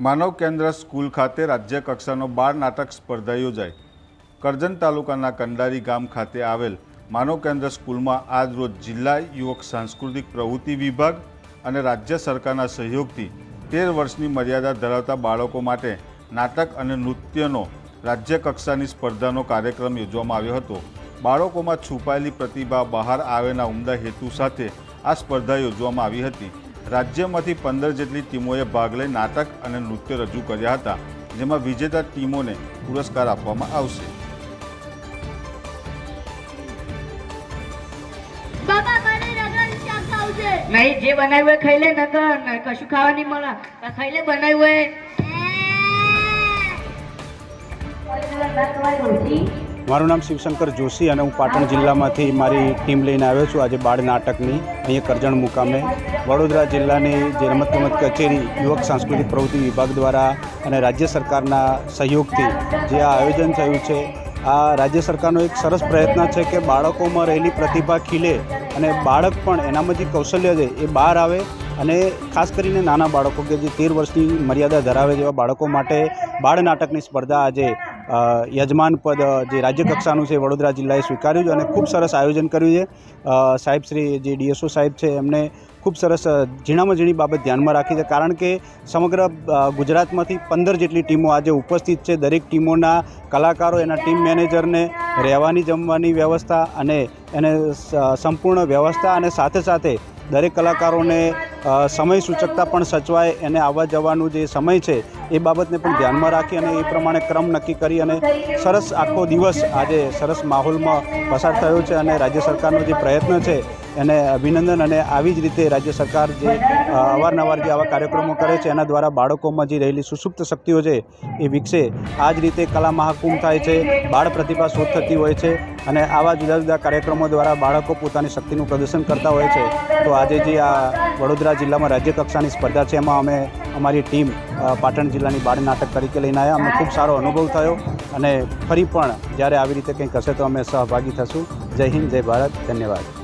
માનવ કેન્દ્ર સ્કૂલ ખાતે રાજ્ય કક્ષાનો બાળ નાટક સ્પર્ધા યોજાઈ. કરજણ તાલુકાના કંડારી ગામ ખાતે આવેલ માનવ કેન્દ્ર સ્કૂલમાં આજરોજ જિલ્લા યુવક સાંસ્કૃતિક પ્રવૃત્તિ વિભાગ અને રાજ્ય સરકારના સહયોગથી તેર વર્ષની મર્યાદા ધરાવતા બાળકો માટે નાટક અને નૃત્યનો રાજ્ય કક્ષાની સ્પર્ધાનો કાર્યક્રમ યોજવામાં આવ્યો હતો. બાળકોમાં છુપાયેલી પ્રતિભા બહાર આવેના ઉમદા હેતુ સાથે આ સ્પર્ધા યોજવામાં આવી હતી. રાજ્યમાંથી પંદર જેટલી ટીમોએ ભાગ લઈ નાટક અને નૃત્ય રજૂ કર્યા હતા જેમાં વિજેતા ટીમોને પુરસ્કાર આપવામાં આવશે. નહીં જે બનાવ્યું હોય ખાઈ લે નગર કશું ખાવા નહીં મળે. ખાઈ લે બનાવ્યું હોય. મારું નામ શિવશંકર જોશી અને હું પાટણ જિલ્લામાંથી મારી ટીમ લઈને આવ્યો છું. આજે બાળ નાટકની અહીંયા કરજણ મુકામે. વડોદરા જિલ્લાની જે રમતગમત કચેરી, યુવક સાંસ્કૃતિક પ્રવૃત્તિ વિભાગ દ્વારા અને રાજ્ય સરકારના સહયોગથી જે આ આયોજન થયું છે, આ રાજ્ય સરકારનો એક સરસ પ્રયત્ન છે કે બાળકોમાં રહેલી પ્રતિભા ખીલે અને બાળક પણ એનામાં જે કૌશલ્ય છે એ બહાર આવે અને ખાસ કરીને નાના બાળકો કે જે તેર વર્ષની મર્યાદા ધરાવે જેવા બાળકો માટે બાળ નાટકની સ્પર્ધા આજે યજમાન પદ જે રાજ્ય કક્ષાનું છે વડોદરા જિલ્લાએ સ્વીકાર્યું છે અને ખૂબ સરસ આયોજન કર્યું છે. સાહેબ શ્રી, જે ડીએસઓ સાહેબ છે, એમને ખૂબ સરસ ઝીણામાં ઝીણી બાબત ધ્યાનમાં રાખી છે. કારણ કે સમગ્ર ગુજરાતમાંથી પંદર જેટલી ટીમો આજે ઉપસ્થિત છે. દરેક ટીમોના કલાકારો, એના ટીમ મેનેજરને રહેવાની, જમવાની વ્યવસ્થા અને એને સંપૂર્ણ વ્યવસ્થા અને સાથે સાથે દરેક કલાકારોને સમય સૂચકતા પણ સચવાય એને આવવા જવાનું જે સમય છે એ બાબતને પણ ધ્યાનમાં રાખી અને એ પ્રમાણે ક્રમ નક્કી કરી અને સરસ આખો દિવસ આજે સરસ માહોલમાં પસાર થયો છે અને રાજ્ય સરકારનો જે પ્રયત્ન છે એને અભિનંદન અને આવી જ રીતે રાજ્ય સરકાર જે અવારનવાર જે આવા કાર્યક્રમો કરે છે, એના દ્વારા બાળકોમાં જે રહેલી સુસુપ્ત શક્તિઓ છે એ વિકસે, આ જ રીતે કલા મહાકુંભ થાય છે, બાળ પ્રતિભા શોધ થતી હોય છે અને આવા જુદા જુદા કાર્યક્રમો દ્વારા બાળકો પોતાની શક્તિનું પ્રદર્શન કરતા હોય છે. તો આજે જે આ વડોદરા જિલ્લામાં રાજ્ય કક્ષાની સ્પર્ધા છે, એમાં અમે અમારી ટીમ પાટણ જિલ્લાની બાળ નાટક તરીકે લઈને આવ્યા. અમને ખૂબ સારો અનુભવ થયો અને ફરી પણ જ્યારે આવી રીતે કંઈક હશે તો અમે સહભાગી થશું. જય હિન્દ, જય ભારત, ધન્યવાદ.